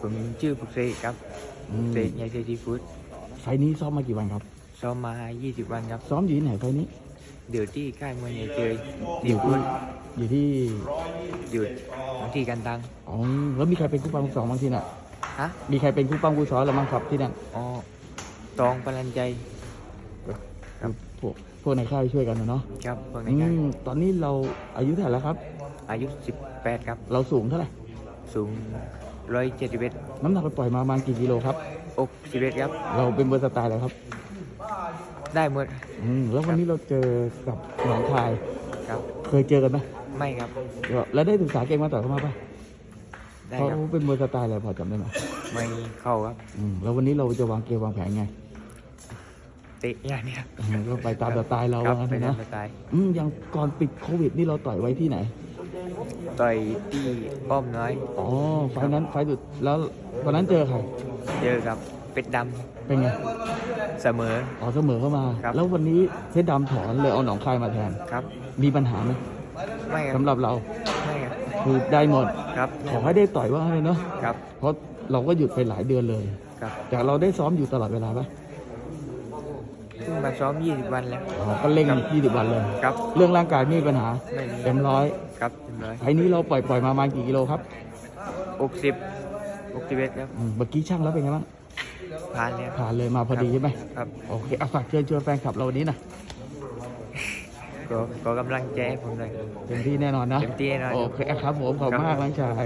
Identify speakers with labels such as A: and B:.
A: ผมชื่อปุกเสกครับ
B: อืม
A: เสกใหญ่เซซีฟู้ด
B: ไฟล์นี้ซ้อมมากี่วันครับ
A: ซ้อมมา 20 วันครับ
B: ซ้อมอยู่ที่ไหนไฟล์นี้
A: เดี๋ยวที่ค่ายมวยใหญ่เจย
B: อ
A: เดี๋ย
B: ยู่
A: ว
B: ที่
A: พูด
B: อยู่ที่
A: หยุดที่กันตัง
B: อ๋อแล้วมีใครเป็นคู่ปั้มคู่สองบ้างที่นั่น
A: ฮะ
B: มีใครเป็นคู่ปั้มคู่ซ้อนแล้วบ้างครับที่นั่น
A: อ๋อตองพลันใจครับ
B: พวกพวกในค่ายช่วยกันนะเนาะ
A: ครับพวกใน
B: อื
A: ค่าย
B: มตอนนี้เราอายุเท่าไหร่แล้วครับ
A: อายุ 18 ครับ
B: เราสูงเท่าไหร่
A: สูง 171
B: น้ำหนักไปปล่อยมาประมาณกี่กิโลครับ
A: อก11ครับ
B: เราเป็นเบอร์สไตล์อะไรครับ
A: ได้หมด
B: อืมแล้ววันนี้เราเจอกับหนองคาย
A: ครับ
B: เคยเจอกันไหม
A: ไม่ครับ
B: แล้วได้ศึกษาเกมมาต่อยเขามาปะ
A: ได้
B: เขา
A: ครับ
B: เป็นมวยสไตล์อะไรพอจำได้ไหม
A: ไม่เข้าครับ
B: อืมแล้ววันนี้เราจะวางเกมวางแผนไง
A: เตะอย่างเนี้ย
B: อืมก็ไปตามสไตล์เรา
A: ครับ
B: ว่างั้น
A: ไป
B: เถอะ
A: ตาม
B: นะ
A: สไตล์
B: อืมอย่างก่อนปิดโควิดนี่เราต่อยไว้ที่ไหน
A: ต่อยที่ป้อมน้อย
B: อ๋อไฟล์นั้นไฟล์สุดแล้ววันนั้นเจอใคร
A: เจอกับเป็ดด
B: เป็นไงำ
A: เสมอ
B: อ๋อเสมอเข้ามา
A: ครับ
B: แล้ววันนี้เพชรดำถอนเลยเอาหนองคายมาแทน
A: ครับ
B: มีปัญหาไหม
A: ไม่ครับ
B: สำหรับเรา
A: ไม่ครับ
B: คือได้หมด
A: ครับ
B: ขอให้ได้ต่อยว่าให้เนาะ
A: ครับ
B: เพราะเราก็หยุดไปหลายเดือนเลย
A: ครับ
B: แต่เราได้ซ้อมอยู่ตลอดเวลาปะ
A: เพิ่งมาซ้อม 20 วันแล้ว
B: อ๋อก็เร่ง20วันเลย
A: ครับ
B: เรื่องร่างกายไม่มีปัญหา
A: ไม่มี
B: เต็มร้อย
A: ครับเต็มร้อย
B: ไฟล์นี้เราปล่อยปล่อยมาประมาณกี่กิโลครับ
A: อกสิบอกสิบเอ็ดครับ
B: อืมเมื่อกี้ช่างแล้วเป็นไงบ้าง
A: ผ่านแล้ว
B: ผ่านเลยมาพอดีใช่ไหม
A: ครับ
B: โอเคเอาฝากเชิญชวนแฟนคลับเราวันนี้นะ
A: ก็ก็กำลังใจให้ผมหน่อย
B: เต็มที่แน่นอนนะ
A: เต็มที่แน่นอน
B: โอเคครับผมขอบคุณมากน้องชาย